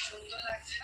সুন্দর লাগছে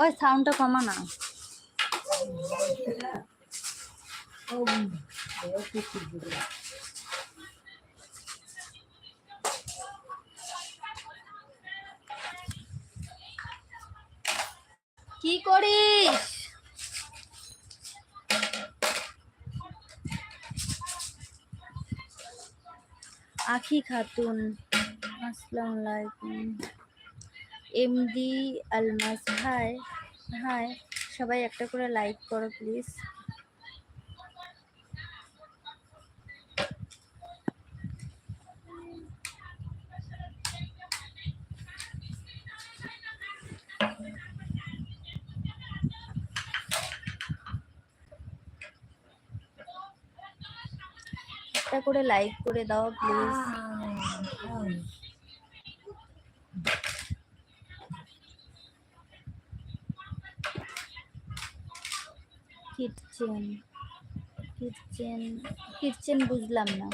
ওই সাউন্ডটা কমা না। কি করিস? আখি খাতুন আসসালামু আলাইকুম। এমডি আলমাস হাই হাই সবাই একটা করে লাইক করো প্লিজ একটা করে লাইক করে দাও প্লিজ কিচেন কিচেন কিচেন বুঝলাম না।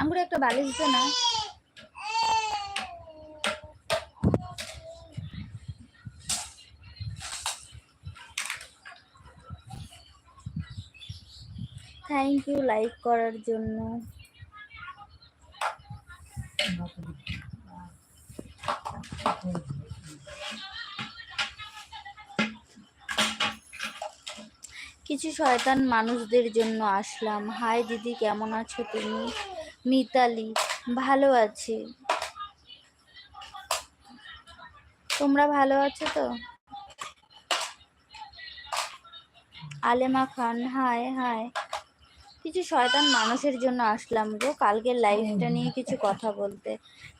আঙ্গুরে একটা বালিশ দে না। থ্যাংক ইউ লাইক করার জন্য। কিছু শয়তান মানুষদের জন্য আসলাম। হাই দিদি, কেমন আছো তুমি? মিতালি, ভালো আছি। তোমরা ভালো আছো তো? আলেমা খান হাই হাই কিছু শয়তান মানুষের জন্য আসলাম গো। কালকের লাইফটা নিয়ে কিছু কথা বলতে।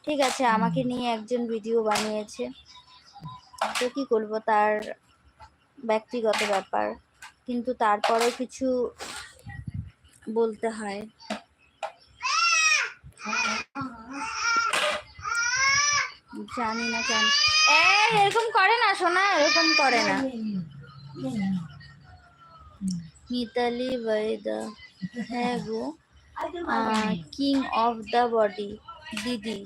ঠিক আছে, আমাকে নিয়ে একজন ভিডিও বানিয়েছে। তো কি করব, তার ব্যক্তিগত ব্যাপার। কিন্তু তারপরেও কিছু বলতে হয়। জানি না কেন। এরকম করে না, সোনা, এরকম করে না। মিতালি, বৈদা হ্যাঁ গো। কিং অফ দ্য বডি, দিদি।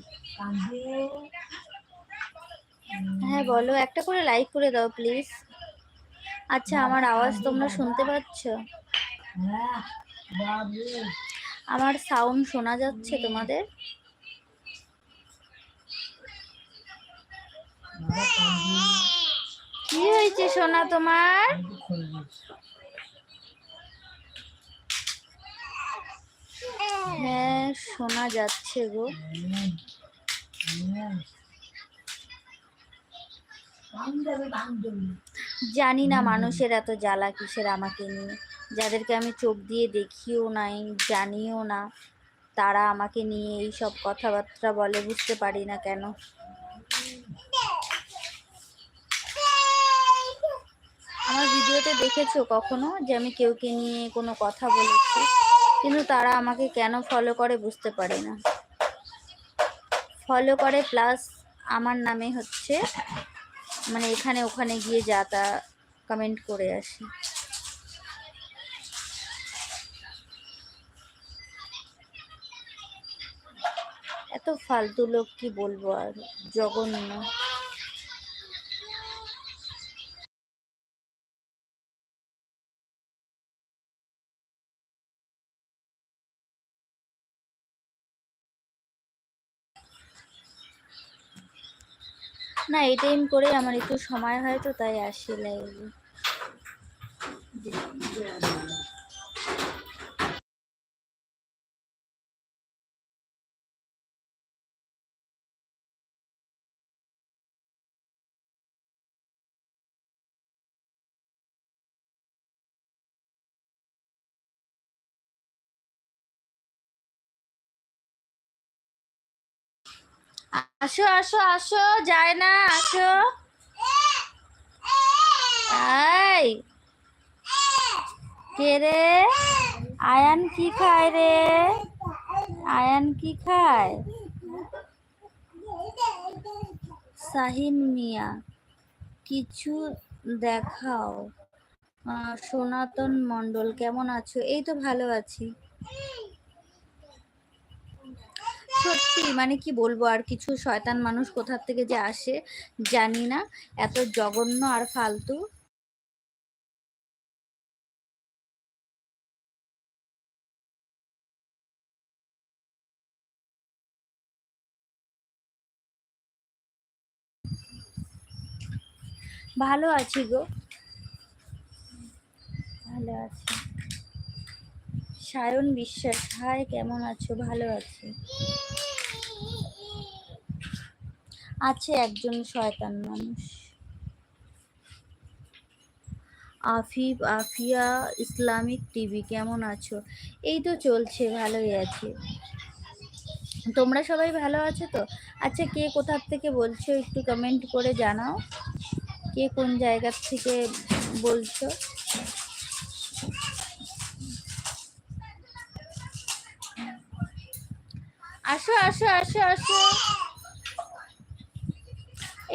হ্যাঁ বলো, একটা করে লাইক করে দাও, প্লিজ। আচ্ছা আমার আওয়াজ তোমরা শুনতে পাচ্ছ? আমার সাউন্ড শোনা যাচ্ছে তোমাদের? কি হয়েছে সোনা তোমার? হ্যাঁ শোনা যাচ্ছে গো। জানি না মানুষের এত জ্বালা কিসের আমাকে নিয়ে। যাদেরকে আমি চোখ দিয়ে দেখিও নাই, জানিও না, তারা আমাকে নিয়ে এই সব কথাবার্তা বলে, বুঝতে পারি না কেন। আমার ভিডিওতে দেখেছ কখনো যে আমি কেউকে নিয়ে কোনো কথা বলেছি, কিন্তু তারা আমাকে কেন ফলো করে বুঝতে পারে না। ফলো করে প্লাস আমার নামে হচ্ছে মানে এখানে ওখানে গিয়ে যা তা কমেন্ট করে আসি। এত ফালতু লোক কি বলব আর? জঘন্য। না এই টাইম করে আমার একটু সময় হয় তো তাই আসি লাইভে আসো আসো আসো, যায় না, আসো। এই কে রে? আয়ান কি খায় রে? আয়ান কি খায়? শাহিন মিয়া, কিছু দেখাও। সনাতন মণ্ডল, কেমন আছো? এই তো ভালো আছি। সত্যি মানে কি বলব, আর কিছু শয়তান মানুষ কোথার থেকে যে আসে জানি না, এত জঘন্য আর ফালতু। ভালো আছি গো। ভালো আছি। সায়ন বিশ্বাস, হাই, কেমন আছো? ভালো আছি। আছে একজন শয়তান মানুষ। আফিফ আফিয়া ইসলামিক টিভি, কেমন আছো? এই তো চলছে, ভালোই আছে। তোমরা সবাই ভালো আছো তো? আচ্ছা কে কোথার থেকে বলছো একটু কমেন্ট করে জানাও। কে কোন জায়গার থেকে বলছো? আসো আসো আসো আসো।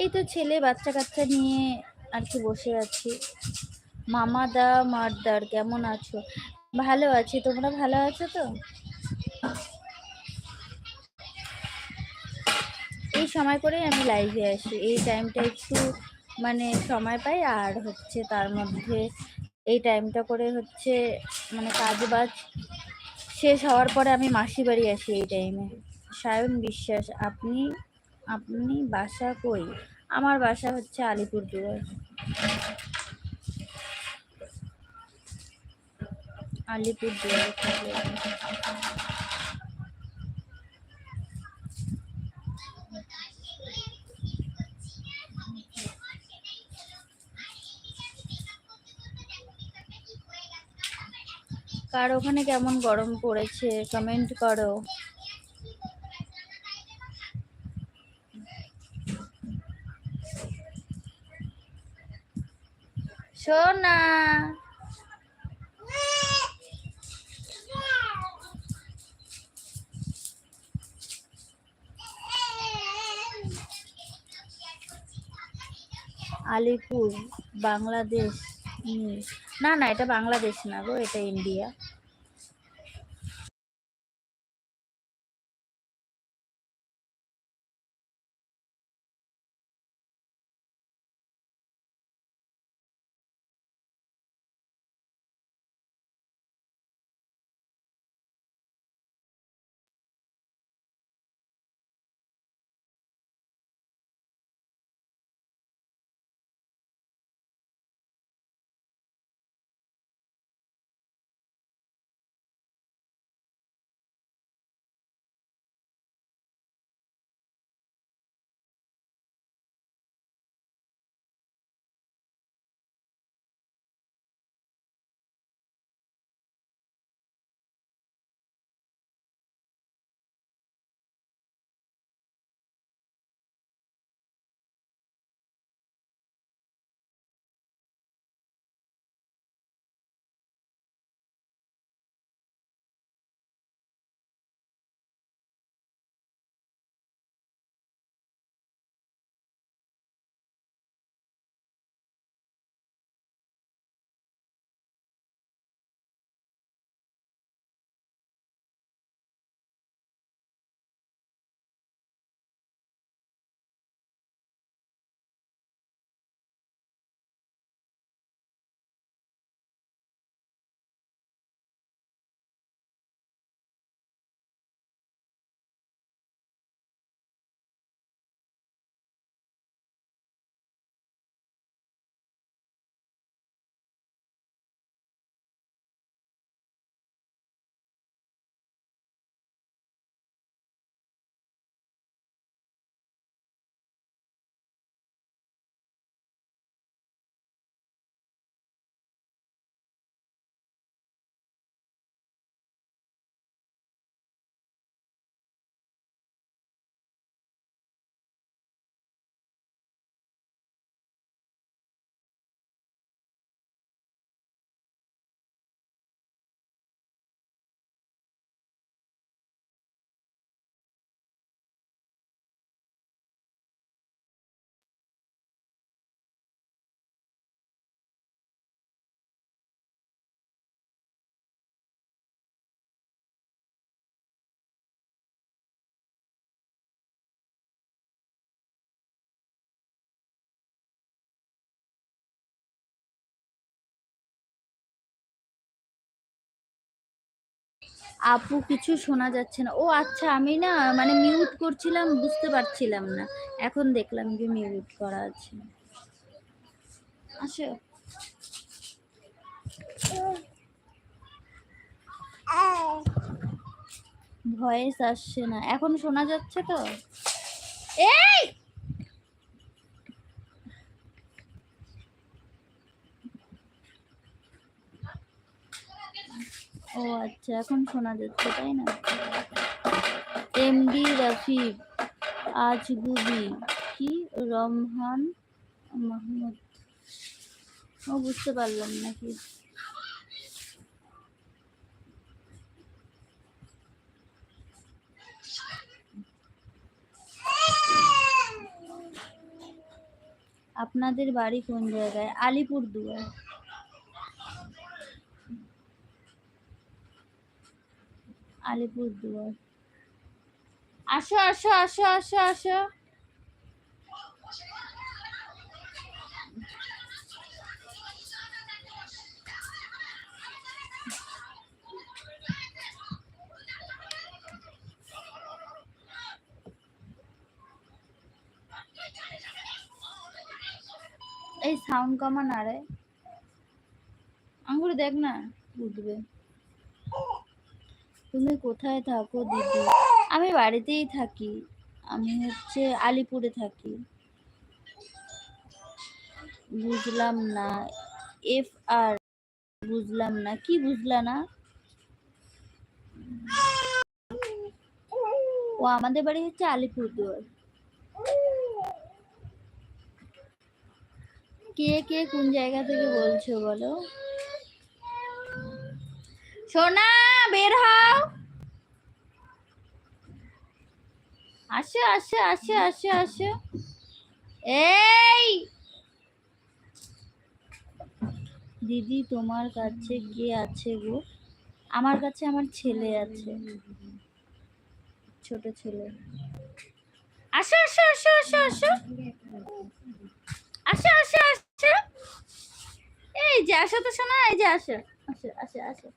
এই তো ছেলে বাচ্চা কাচ্চা নিয়ে আর কি বসে আছি। মামাদা, মারদার, কেমন আছো? ভালো আছি, তোমরা ভালো আছো তো? এই সময় করে আমি লাইভে আসি। এই টাইমটা একটু মানে সময় পাই, আর হচ্ছে তার মধ্যে এই টাইমটা করে হচ্ছে মানে কাজ বাজ শেষ হওয়ার পরে আমি মাসি বাড়ি আসি এই টাইমে সায়ন বিশ্বাস, আপনি আপনি বাসা কই? আমার বাসা হচ্ছে আলিপুরদুয়ার। আলিপুরদুয়ার কার ওখানে কেমন গরম পড়েছে? কমেন্ট করো। সোনা আলিপুর বাংলাদেশ। না না এটা বাংলাদেশ না গো এটা ইন্ডিয়া আপু কিছু শোনা যাচ্ছে না। ও আচ্ছা আমি না মানে মিউট করছিলাম, বুঝতে পারছিলাম না। এখন দেখলাম যে মিউট করা আছে। আসো। ভয়েস আসছে না। এখন শোনা যাচ্ছে তো? এই! ও আচ্ছা এখন শোনা যাচ্ছে, তাই না? এমডি রফিক আজ গুবি কি? রমহান মাহমুদ। ও বুঝতে পারলাম নাকি? আপনাদের বাড়ি কোন জায়গায়? আলিপুর দুয়ার আলিপুর দুয়ার আসো আসো আসো আসো আসো। এই সাউন্ড কমা না রে। আঙ্গুর দেখ না, বুঝবে। তুমি কোথায় থাকো, দিদি? আমি বাড়িতেই থাকি। আমি হচ্ছে আলিপুরে থাকি। বুঝলাম না। এফ আর বুঝলাম না। কি বুঝলা না? ও, আমাদের বাড়ি হচ্ছে আলিপুরদুয়ার। কে কে কোন জায়গা থেকে বলছো বলো? সোনা! বের হও। আসো আসো আসো আসো আসো। এই! দিদি, তোমার কাছে কে আছে গো? আমার কাছে আমার ছেলে আছে। ছোট ছেলে। আসো আসো আসো আসো আসো। আসো আসো আসো। এই যে, আসো তো শোনা এই যে, আসো। আসো আসো আসো।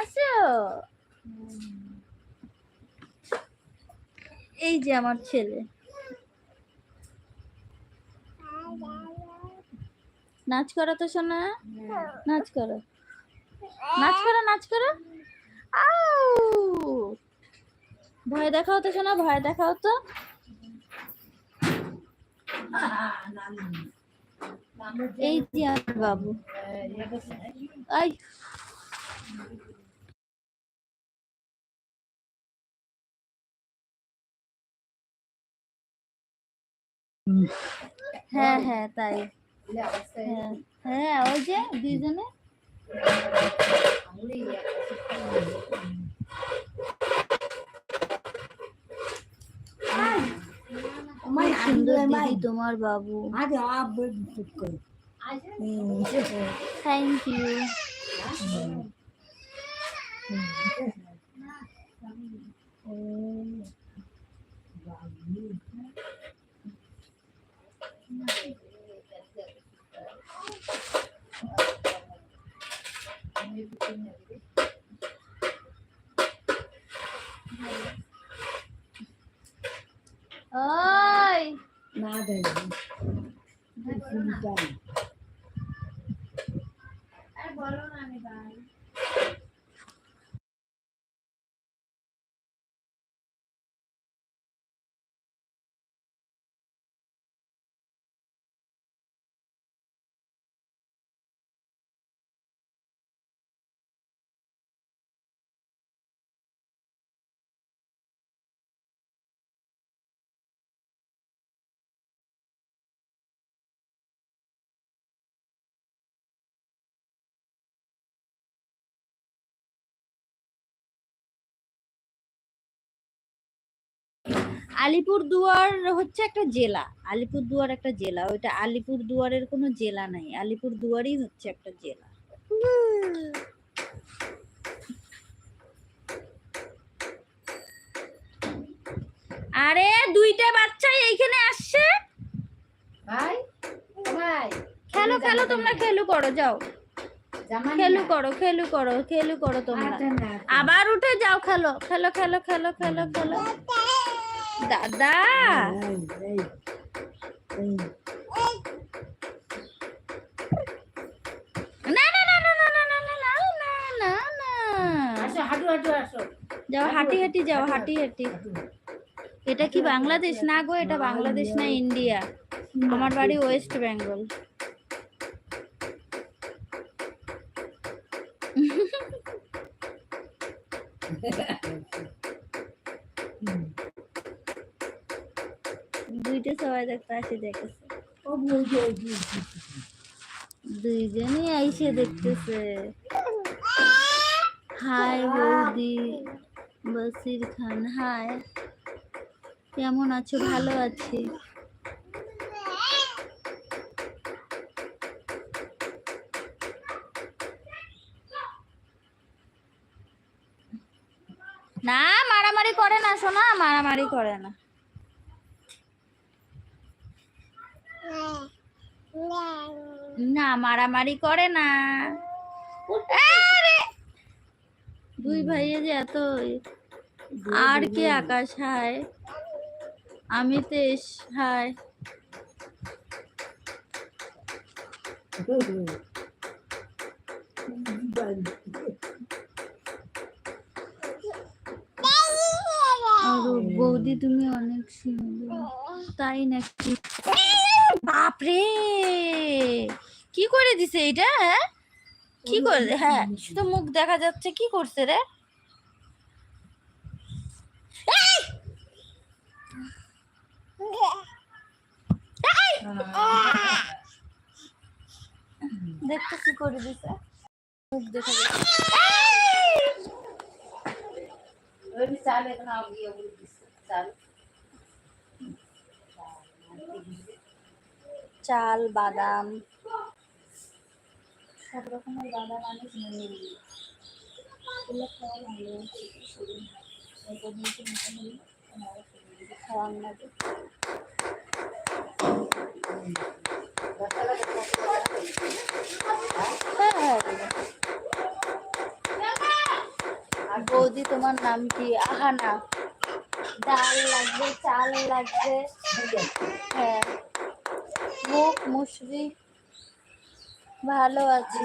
আসো। এই যে আমার ছেলে। নাচ করো তো শোনা নাচ করো। নাচ করো নাচ করো। ভয় দেখাও তো শোনা ভয় দেখাও তো। এই যে বাবু। আই। হ্যাঁ হ্যাঁ তাই। হ্যাঁ হ্যাঁ ওই যে দুইজনে? খুব সুন্দর দিদি তোমার বাবু। Thank you Oh, madam, this. Alipurduar হচ্ছে একটা জেলা আলিপুরদুয়ার একটা জেলা ওইটা আলিপুরদুয়ারের কোনো জেলা নাই আলিপুরদুয়ারই হচ্ছে একটা জেলা। আরে দুইটা বাচ্চা এইখানে আসছে? ভাই ভাই খেলো খেলো তোমরা খেলু করো যাও। খেলু করো খেলু করো খেলু করো তোমরা। আবার উঠে যাও খেলো খেলো খেলো খেলো খেলো খেলো। দাদা। না না না না না না না না না না না না আসো হাঁটু হাঁটু আসো যাও হাঁটি হাঁটি যাও হাঁটি হাঁটি এটা কি বাংলাদেশ না গো এটা বাংলাদেশ না ইন্ডিয়া আমার বাড়ি ওয়েস্ট বেঙ্গল দেখতে আসি দেখেছে দুইজনই আইসে দেখতেছে। হাই বৌদি বসির খান হাই। কেমন আছো? ভালো আছি। না মারামারি করে না শোনা মারামারি করে না। না, মারামারি করে না। দুই ভাইয়ে যে এত আর কে আকাশ হায়? আমি হায়। আর বৌদি তুমি অনেক সুন্দর। তাই নাকি? বাপরে! কি করে দিছে এটা হ্যাঁ? কি করে হ্যাঁ শুধু মুখ দেখা যাচ্ছে কি করছে রে! দেখতে কি করে দিছে। মুখ দেখা যাচ্ছে। chal badam. Bodi, tuh mana nama dia? Ahana ডাল লাগবে চাল লাগবে। হ্যাঁ। মুখ মুসরি। ভালো আছি।